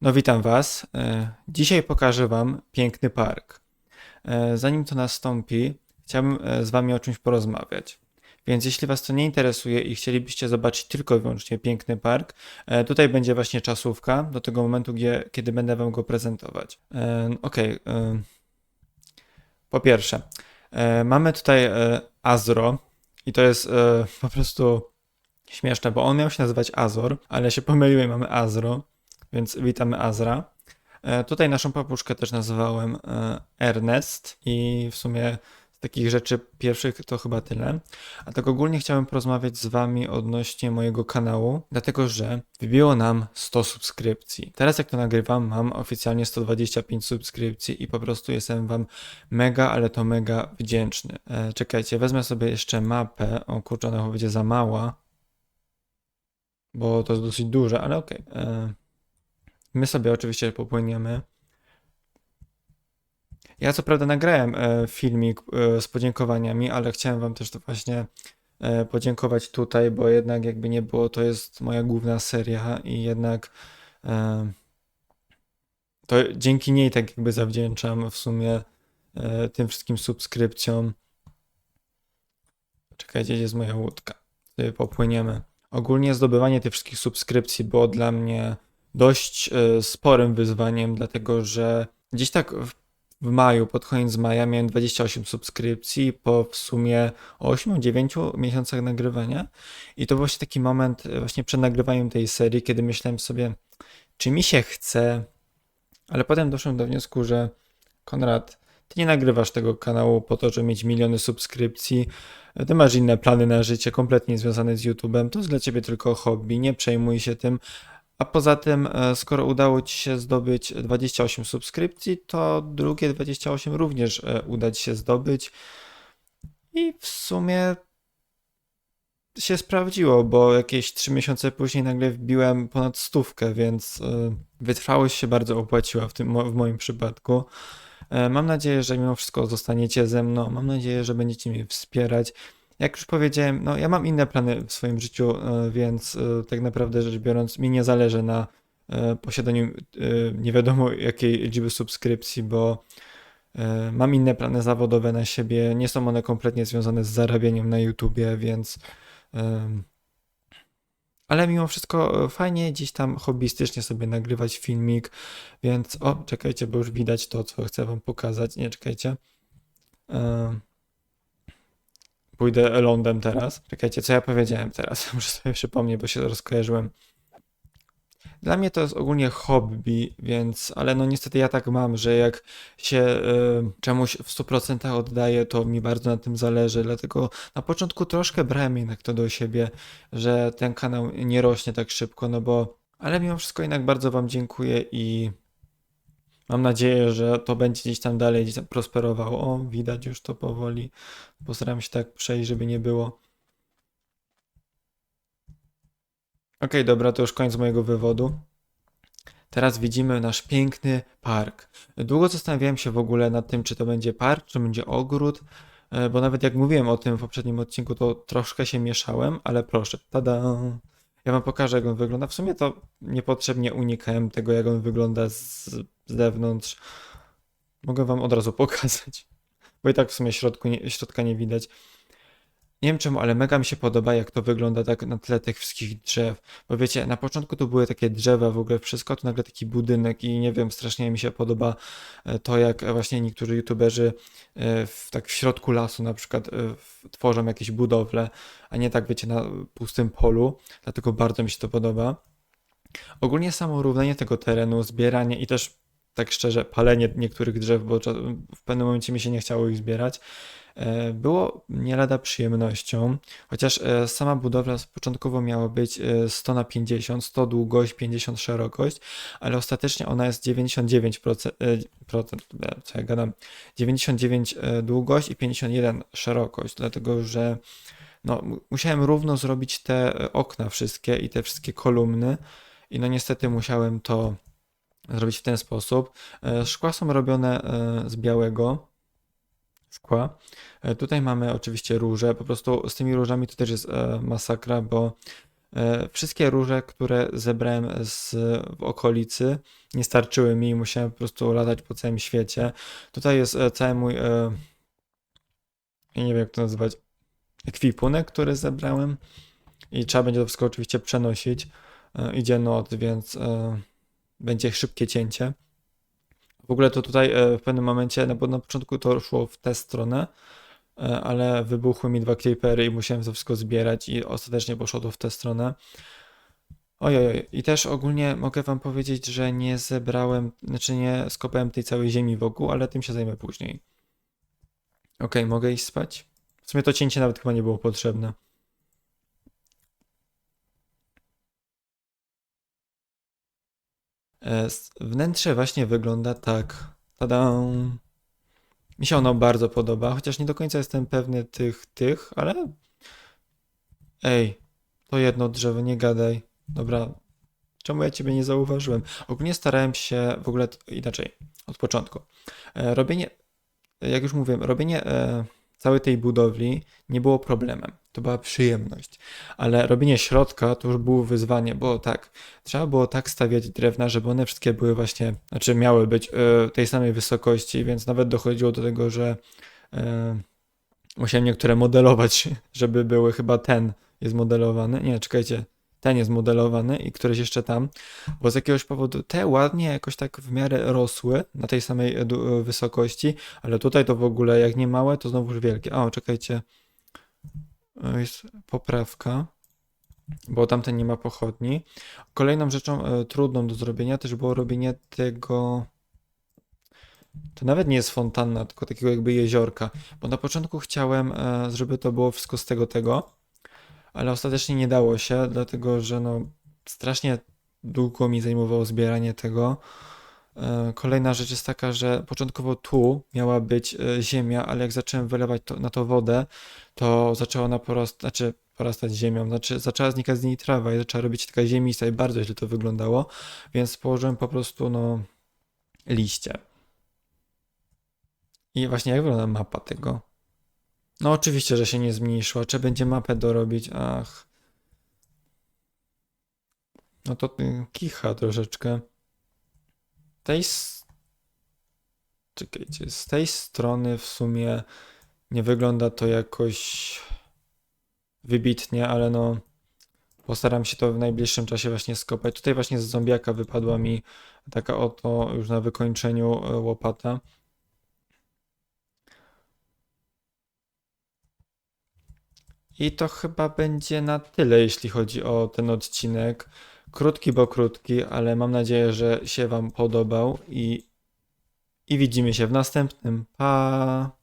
No witam Was. E, Dzisiaj pokażę Wam piękny park. E, Zanim to nastąpi, chciałbym e, z Wami o czymś porozmawiać. Więc jeśli Was to nie interesuje i chcielibyście zobaczyć tylko i wyłącznie piękny park, tutaj będzie właśnie czasówka do tego momentu, gdzie, kiedy będę Wam go prezentować. E, Po pierwsze, mamy tutaj Azro i to jest po prostu śmieszne, bo on miał się nazywać Azor, ale się pomyliłem, mamy Azro. Więc witamy Azra. E, Tutaj naszą papuszkę też nazywałem e, Ernest i w sumie z takich rzeczy pierwszych to chyba tyle. A tak ogólnie chciałem porozmawiać z wami odnośnie mojego kanału, dlatego że wybiło nam 100 subskrypcji. Teraz jak to nagrywam, mam oficjalnie 125 subskrypcji i po prostu jestem wam mega, ale to mega wdzięczny. E, Czekajcie, wezmę sobie jeszcze mapę. O kurczę, ona będzie za mała, bo to jest dosyć duże, ale okej. E, My sobie oczywiście popłyniemy. Ja co prawda nagrałem e, filmik e, z podziękowaniami, ale chciałem wam też to właśnie e, podziękować tutaj, bo jednak jakby nie było, to jest moja główna seria i jednak to dzięki niej tak jakby zawdzięczam w sumie tym wszystkim subskrypcjom. Czekajcie, gdzie jest moja łódka. Popłyniemy. Ogólnie zdobywanie tych wszystkich subskrypcji było dla mnie dość e, sporym wyzwaniem, dlatego że gdzieś tak w, maju, pod koniec maja miałem 28 subskrypcji po w sumie 8-9 miesiącach nagrywania. I to był właśnie taki moment e, właśnie przed nagrywaniem tej serii, kiedy myślałem sobie, czy mi się chce, ale potem doszedłem do wniosku, że Konrad, ty nie nagrywasz tego kanału po to, żeby mieć miliony subskrypcji, ty masz inne plany na życie, kompletnie związane z YouTube'em, to jest dla ciebie tylko hobby, nie przejmuj się tym, a poza tym, e, skoro udało Ci się zdobyć 28 subskrypcji, to drugie 28 również e, uda Ci się zdobyć. I w sumie się sprawdziło, bo jakieś 3 miesiące później nagle wbiłem ponad stówkę, więc e, wytrwałość się bardzo opłaciła w tym, w moim przypadku. Mam nadzieję, że mimo wszystko zostaniecie ze mną. Mam nadzieję, że będziecie mnie wspierać. Jak już powiedziałem, no ja mam inne plany w swoim życiu, e, więc e, tak naprawdę rzecz biorąc, mi nie zależy na e, posiadaniu nie wiadomo jakiej liczby subskrypcji, bo mam inne plany zawodowe na siebie. Nie są one kompletnie związane z zarabianiem na YouTubie, więc. Ale mimo wszystko fajnie gdzieś tam hobbystycznie sobie nagrywać filmik, więc o, czekajcie, bo już widać to, co chcę wam pokazać. Nie, czekajcie. Pójdę lądem teraz. Czekajcie, co ja powiedziałem teraz? Muszę sobie przypomnieć, bo się rozkojarzyłem. Dla mnie to jest ogólnie hobby, więc, ale no niestety ja tak mam, że jak się y, czemuś w 100% oddaję, to mi bardzo na tym zależy. Dlatego na początku troszkę brałem jednak to do siebie, że ten kanał nie rośnie tak szybko, no bo, ale mimo wszystko jednak bardzo Wam dziękuję i mam nadzieję, że to będzie gdzieś tam dalej prosperowało. O, widać już to powoli. Postaram się tak przejść, żeby nie było. Okej, dobra, to już koniec mojego wywodu. Teraz widzimy nasz piękny park. Długo zastanawiałem się w ogóle nad tym, czy to będzie park, czy będzie ogród, e, bo nawet jak mówiłem o tym w poprzednim odcinku, to troszkę się mieszałem, ale proszę, tada! Ja wam pokażę, jak on wygląda. W sumie to niepotrzebnie unikałem tego, jak on wygląda z, z zewnątrz. Mogę wam od razu pokazać, bo i tak w sumie środku nie, środka nie widać. Nie wiem czemu, ale mega mi się podoba, jak to wygląda tak na tle tych wszystkich drzew. Bo wiecie, na początku to były takie drzewa, w ogóle wszystko, to nagle taki budynek i nie wiem, strasznie mi się podoba e, to, jak właśnie niektórzy youtuberzy e, w, tak w środku lasu na przykład e, tworzą jakieś budowle, a nie tak, wiecie, na pustym polu. Dlatego bardzo mi się to podoba. Ogólnie samo równanie tego terenu, zbieranie i też tak szczerze, palenie niektórych drzew, bo w pewnym momencie mi się nie chciało ich zbierać, było nie lada przyjemnością. Chociaż e, sama budowla początkowo miała być e, 100 na 50, 100 długość, 50 szerokość, ale ostatecznie ona jest 99%, e, procent, e, co ja gadam, 99 e, długość i 51 szerokość, dlatego że no, mu- musiałem równo zrobić te e, okna wszystkie i te wszystkie kolumny i no niestety musiałem to zrobić w ten sposób. E, Szkła są robione e, z białego szkła. E, Tutaj mamy oczywiście róże. Po prostu z tymi różami to też jest e, masakra, bo E, Wszystkie róże, które zebrałem z, w okolicy, nie starczyły mi i musiałem po prostu latać po całym świecie. Tutaj jest cały mój, nie wiem jak to nazwać, ekwipunek, który zebrałem i trzeba będzie to wszystko oczywiście przenosić. Idzie noc, więc będzie szybkie cięcie. W ogóle to tutaj e, w pewnym momencie, no bo na początku to szło w tę stronę, e, ale wybuchły mi dwa creepery i musiałem to wszystko zbierać i ostatecznie poszło to w tę stronę. Ojoj, i też ogólnie mogę wam powiedzieć, że nie zebrałem, znaczy nie skopałem tej całej ziemi wokół, ale tym się zajmę później. Okej, mogę iść spać? W sumie to cięcie nawet chyba nie było potrzebne. E, s- Wnętrze właśnie wygląda tak. Tada! Mi się ono bardzo podoba, chociaż nie do końca jestem pewny tych, tych, ale ej, to jedno drzewo, nie gadaj. Dobra, czemu ja ciebie nie zauważyłem? Ogólnie starałem się w ogóle inaczej, od początku. E, robienie, jak już mówiłem, robienie e, całej tej budowli nie było problemem. To była przyjemność. Ale robienie środka to już było wyzwanie, bo tak, trzeba było tak stawiać drewna, żeby one wszystkie były właśnie, znaczy miały być e, tej samej wysokości, więc nawet dochodziło do tego, że e, musiałem niektóre modelować, żeby były chyba ten jest modelowany. Nie, czekajcie. Ten jest modelowany i któryś jeszcze tam, bo z jakiegoś powodu te ładnie jakoś tak w miarę rosły na tej samej e, wysokości, ale tutaj to w ogóle jak nie małe, to znowuż wielkie. O, czekajcie. E, Jest poprawka, bo tamten nie ma pochodni. Kolejną rzeczą e, trudną do zrobienia też było robienie tego. To nawet nie jest fontanna, tylko takiego jakby jeziorka. Bo na początku chciałem, e, żeby to było wszystko z tego tego, ale ostatecznie nie dało się, dlatego że no strasznie długo mi zajmowało zbieranie tego. E, Kolejna rzecz jest taka, że początkowo tu miała być e, ziemia, ale jak zacząłem wylewać to, na to wodę, to zaczęła ona porastać, znaczy porastać ziemią, znaczy zaczęła znikać z niej trawa i zaczęła robić taka ziemista i bardzo źle to wyglądało, więc położyłem po prostu no liście. I właśnie jak wygląda mapa tego? No oczywiście, że się nie zmniejszyła. Czy będzie mapę dorobić? Ach. No to y, kicha troszeczkę. Tej. Czekajcie, z tej strony w sumie nie wygląda to jakoś wybitnie, ale no postaram się to w najbliższym czasie właśnie skopać. Tutaj właśnie z zombiaka wypadła mi taka oto już na wykończeniu e, łopata. I to chyba będzie na tyle, jeśli chodzi o ten odcinek. Krótki, bo krótki, ale mam nadzieję, że się Wam podobał i, i widzimy się w następnym. Pa!